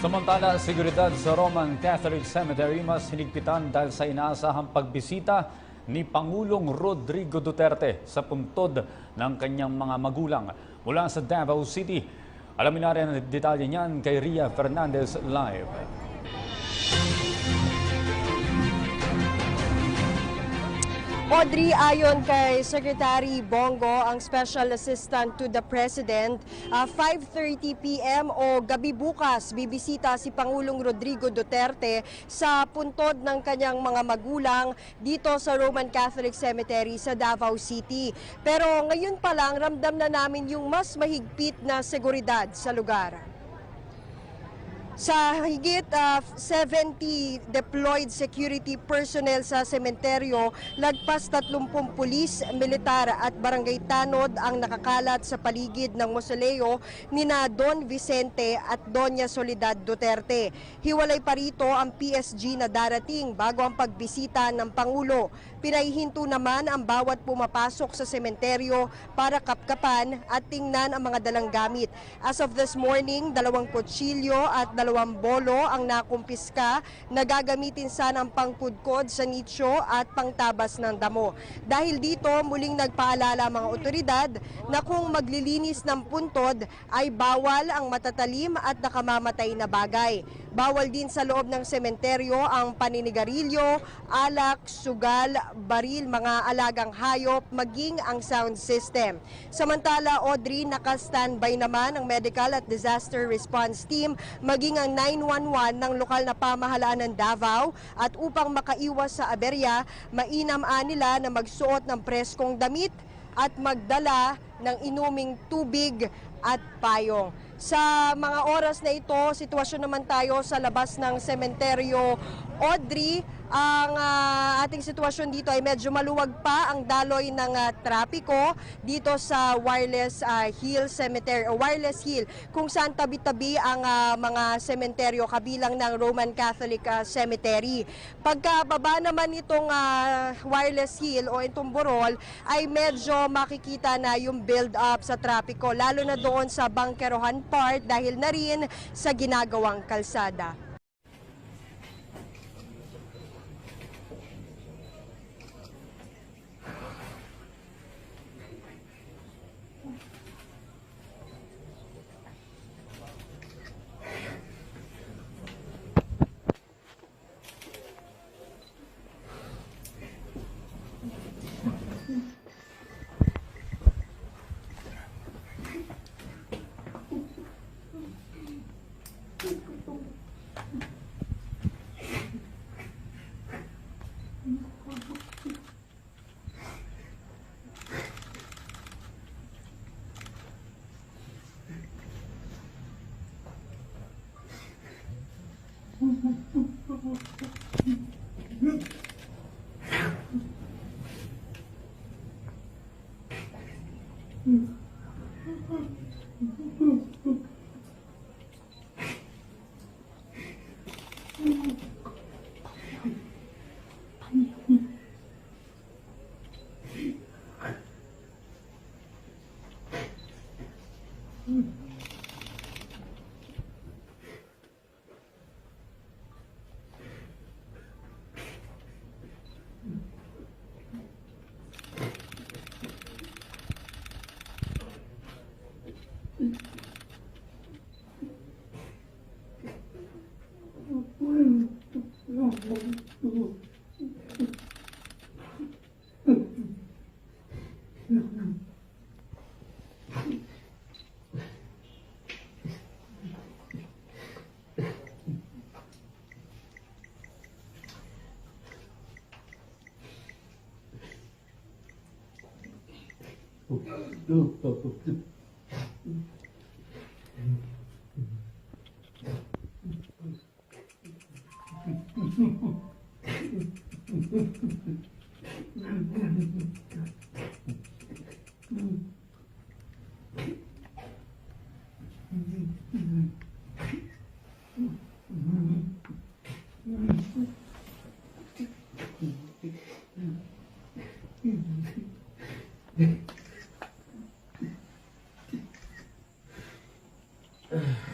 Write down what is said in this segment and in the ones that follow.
Samantala, seguridad sa Roman Catholic Cemetery mas hinigpitan dahil sa inaasahang pagbisita ni Pangulong Rodrigo Duterte sa puntod ng kanyang mga magulang mula sa Davao City. Alamin natin ang detalye niyan kay Ria Fernandez live. Audrey, ayon kay Secretary Bongo, ang Special Assistant to the President, ah, 5.30 p.m. o gabi bukas, bibisita si Pangulong Rodrigo Duterte sa puntod ng kanyang mga magulang dito sa Roman Catholic Cemetery sa Davao City. Pero ngayon pa lang, ramdam na namin yung mas mahigpit na seguridad sa lugar. Sa higit ah, 70 deployed security personnel sa sementeryo, lagpas 30 pulis, militar at barangay tanod ang nakakalat sa paligid ng mausoleo ni na Don Vicente at Doña Soledad Duterte. Hiwalay pa rito ang PSG na darating bago ang pagbisita ng Pangulo. Pinahihinto naman ang bawat pumapasok sa sementeryo para kapkapan at tingnan ang mga dalang gamit. As of this morning, dalawang kutsilyo at dalawang bolo ang nakumpiska na gagamitin sanang pangkudkod sa nicho at pangtabas ng damo. Dahil dito, muling nagpaalala ang mga otoridad na kung maglilinis ng puntod ay bawal ang matatalim at nakamamatay na bagay. Bawal din sa loob ng sementeryo ang paninigarilyo, alak, sugal, baril, mga alagang hayop, maging ang sound system. Samantala, Audrey, naka-standby naman ang medical at disaster response team, maging ang 911 ng lokal na pamahalaan ng Davao at upang makaiwas sa aberya, mainam nila na magsuot ng preskong damit at magdala ng inuming tubig at payong. Sa mga oras na ito, sitwasyon naman tayo sa labas ng sementeryo Audrey. Ang ah, ating sitwasyon dito ay medyo maluwag pa ang daloy ng ah, trapiko dito sa Wireless ah, Hill Cemetery o Wireless Hill kung saan tabi-tabi ang ah, mga sementeryo kabilang ng Roman Catholic ah, Cemetery. Pagkababa naman itong ah, Wireless Hill o itong Borol ay medyo makikita na yung build up sa trapiko lalo na doon sa Bangkerohan part dahil na rin sa ginagawang kalsada. Thank you. Mm-hmm. Ugh.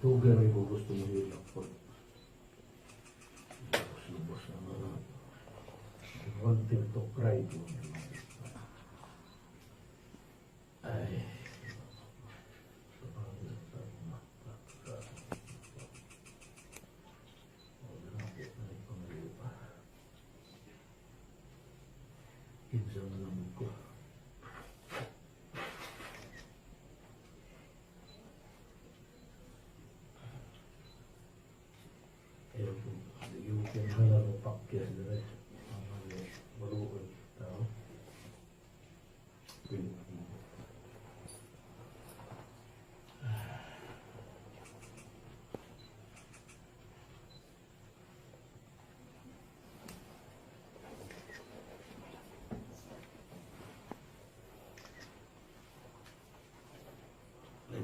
Tugan ay ko gusto mo hilak po. Lubos na mga wanting to cry ko. Ay. Kinsa na lang ko. Kaya po, yung kinala ko pakyas na rin. Ang mga maluoy tao. Pin-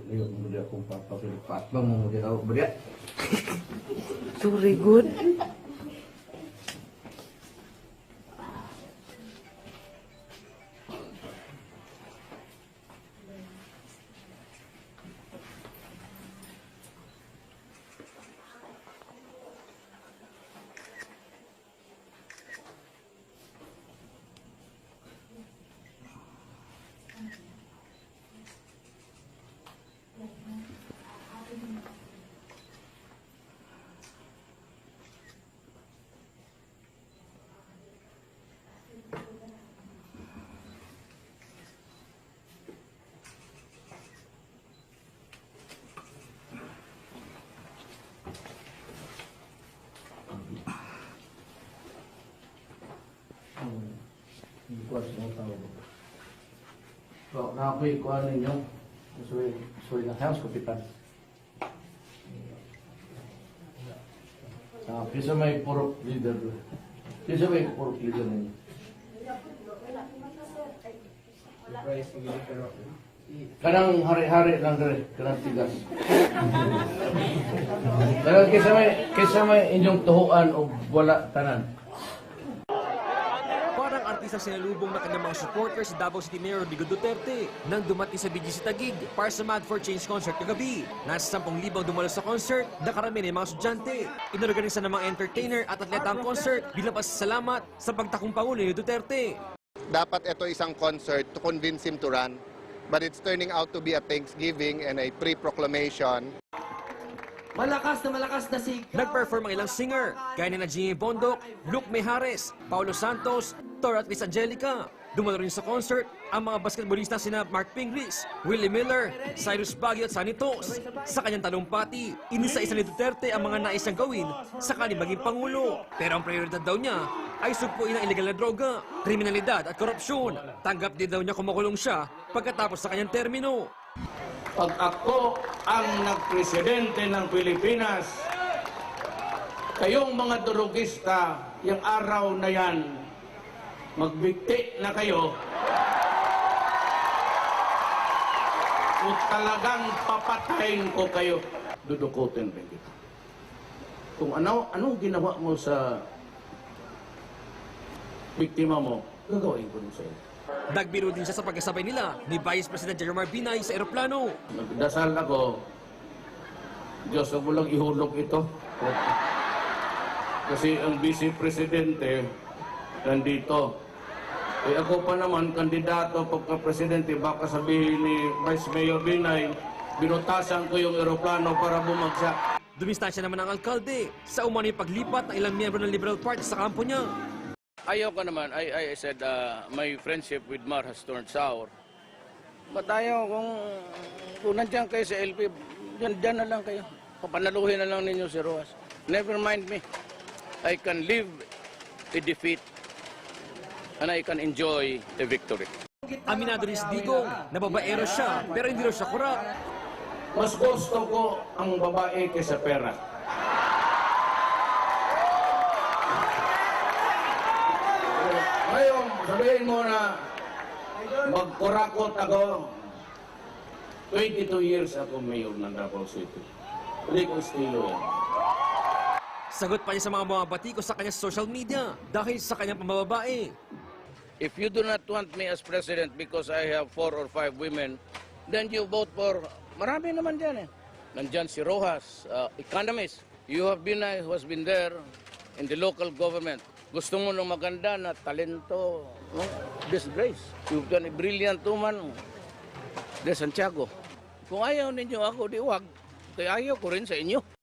Ngayon mo di akong papapilipat bang mo ako. Sorry, good. Hindi ko. So, nakapoy ko ano ninyo. Suwi, suwi na house kapitan. Ah, kisa may purok leader. Kisa may purok leader ninyo. Kanang hari-hari lang dere, kanang tigas. Pero kisa may, kisa may inyong tuhuan o wala tanan. Artista sinalubong ng kanyang mga supporters si Davao City Mayor Rodrigo Duterte nang dumating sa BGC Taguig para sa Mad for Change concert kagabi. Nasa 10,000 dumalo sa concert, nakarami ng mga estudyante. Inorganisa ng mga entertainer at atleta ang concert bilang pasasalamat sa pagtakong Pangulo ni Duterte. dapat ito isang concert to convince him to run. But it's turning out to be a Thanksgiving and a pre-proclamation. Malakas na malakas na si Nag-perform ang ilang singer, gaya ni na Jimmy Bondok, Luke Mejares, Paulo Santos, Tor at Liz Angelica. Dumalo rin sa concert ang mga basketballista sina Mark Pingris, Willie Miller, Cyrus Baguio at Sonny Tos. Sa kanyang talumpati, inisa-isa ni Duterte ang mga nais niyang gawin sa kanyang maging Pangulo. Pero ang prioridad daw niya ay sugpuin ang illegal na droga, kriminalidad at korupsyon. Tanggap din daw niya kumukulong siya pagkatapos sa kanyang termino. Pag ako ang nagpresidente ng Pilipinas, kayong mga durugista, yung araw na yan, magbigti na kayo, o talagang papatayin ko kayo. Dudukutin rin kita. Kung ano, anong ginawa mo sa biktima mo, gagawin ko rin sa iyo. Nagbiro din siya sa pagkasabay nila ni Vice President Jeromar Binay sa eroplano. Nagdasal ako, Diyos, huwag mo lang ihulog ito. Kasi ang vice presidente nandito. Eh ako pa naman, kandidato pagka-presidente, baka sabihin ni Vice Mayor Binay, binutasan ko yung eroplano para bumagsak. Dumistansya naman ang alkalde sa umano'y paglipat ng ilang miyembro ng Liberal Party sa kampo niya. Ayaw ko naman. I, I said uh, my friendship with Mar has turned sour. But ayaw kung, kung nandiyan kayo sa LP, dyan, dyan na lang kayo. Papanaluhin na lang ninyo si Rojas. Never mind me. I can live a defeat and I can enjoy a victory. Aminado rin si Digong na babaero siya pero hindi raw siya kurap. Mas gusto ko ang babae kaysa pera. Ngayon, sabihin mo na magkurakot ako. 22 years ako mayor ng Davao City. Hindi ko estilo yan. Sagot pa niya sa mga bumabati ko sa kanya sa social media dahil sa kanyang pambababae. If you do not want me as president because I have four or five women, then you vote for... Marami naman dyan eh. Nandyan si Rojas, uh, economist. You have been, uh, who has been there in the local government. Gusto mo ng maganda na talento, no? disgrace. You've done a brilliant woman, De Santiago. Kung ayaw ninyo ako, di wag. Kaya ayaw ko rin sa inyo.